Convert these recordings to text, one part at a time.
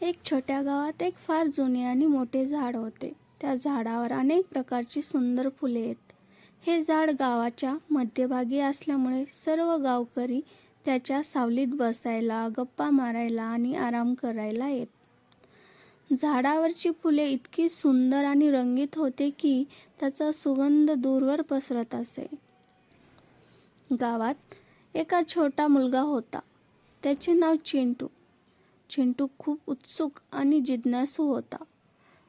एक छोट्या गावात एक फार जुने आणि मोठे झाड होते. त्या झाडावर अनेक प्रकारची सुंदर फुले आहेत. हे झाड गावाच्या मध्यभागी असल्यामुळे सर्व गावकरी त्याच्या सावलीत बसायला गप्पा मारायला आणि आराम करायला येत. झाडावरची फुले इतकी सुंदर आणि रंगीत होते की त्याचा सुगंध दूरवर पसरत असे. गावात एका छोटा मुलगा होता. त्याचे नाव चिंटू. चिंटू खूप उत्सुक आणि जिज्ञासू होता.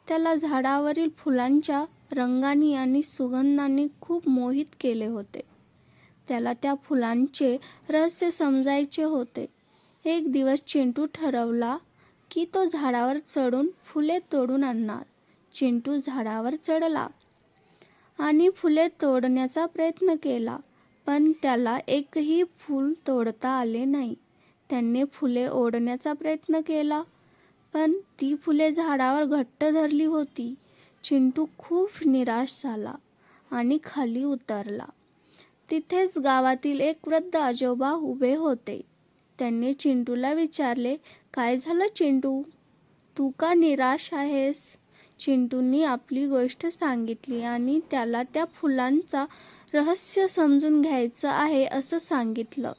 त्याला झाडावरील फुलांच्या रंगाने आणि सुगंधाने खूप मोहित केले होते. त्याला त्या फुलांचे रहस्य समजायचे होते. एक दिवस चिंटू ठरवला की तो झाडावर चढून फुले तोडून आणणार. चिंटू झाडावर चढला आणि फुले तोडण्याचा प्रयत्न केला पण त्याला एकही फूल तोडता आले नाही. त्यांनी फुले ओढण्याचा प्रयत्न केला. पण ती फुले झाडावर घट्ट धरली होती. चिंटू खूप निराश झाला आणि खाली उतरला. तिथेच गावातील एक वृद्ध आजोबा उभे होते. त्यांनी चिंटूला विचारले काय झालं चिंटू? तू का निराश आहेस? चिंटूंनी आपली गोष्ट सांगितली आणि त्याला त्या फुलांचा रहस्य समजून घ्यायचं आहे असं सांगितलं.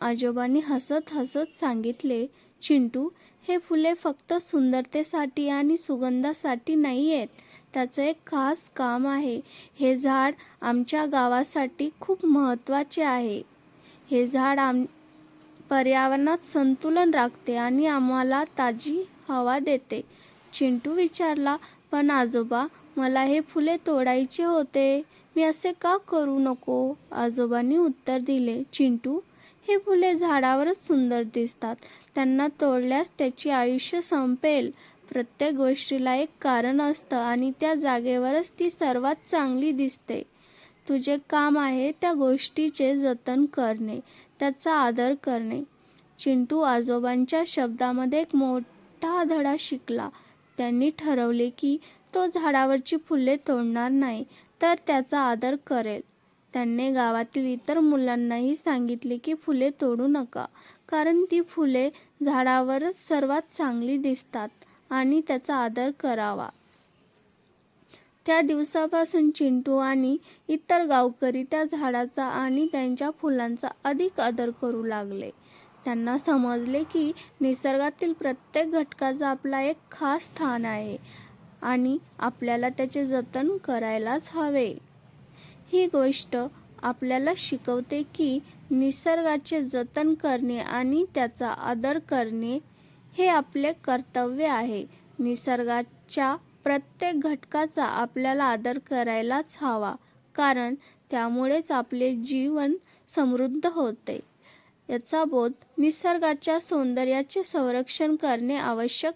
आजोबांनी हसत हसत सांगितले चिंटू हे फुले फक्त सुंदरतेसाठी आणि सुगंधासाठी नाही आहेत त्याचं एक खास काम आहे. हे झाड आमच्या गावासाठी खूप महत्त्वाचे आहे. हे झाड आम पर्यावरणात संतुलन राखते आणि आम्हाला ताजी हवा देते. चिंटू विचारला पण आजोबा मला हे फुले तोडायचे होते. मी असे का करू नको? आजोबांनी उत्तर दिले चिंटू हे फुले झाडावरच सुंदर दिसतात. त्यांना तोडल्यास त्याची आयुष्य संपेल. प्रत्येक गोष्टीला एक कारण असतं आणि त्या जागेवरच ती सर्वात चांगली दिसते. तुझे काम आहे त्या गोष्टीचे जतन करणे त्याचा आदर करणे. चिंटू आजोबांच्या शब्दामध्ये एक मोठा धडा शिकला. त्यांनी ठरवले की तो झाडावरची फुले तोडणार नाही तर त्याचा आदर करेल. त्यांनी गावातील इतर मुलांनाही सांगितले की फुले तोडू नका कारण ती फुले झाडावरच सर्वात चांगली दिसतात आणि त्याचा आदर करावा. त्या दिवसापासून चिंटू आणि इतर गावकरी त्या झाडाचा आणि त्यांच्या फुलांचा अधिक आदर करू लागले. त्यांना समजले की निसर्गातील प्रत्येक घटकाचा आपला एक खास स्थान आहे आणि आपल्याला त्याचे जतन करायलाच हवे. ही गोष्ट आपल्याला शिकवते की निसर्गाचे जतन करणे आणि त्याचा आदर करणे हे आपले कर्तव्य आहे. निसर्गाच्या प्रत्येक घटकाचा आपल्याला आदर करायलाच हवा कारण त्यामुळेच आपले जीवन समृद्ध होते. याचा बोध निसर्गाच्या सौंदर्याचे संरक्षण करणे आवश्यक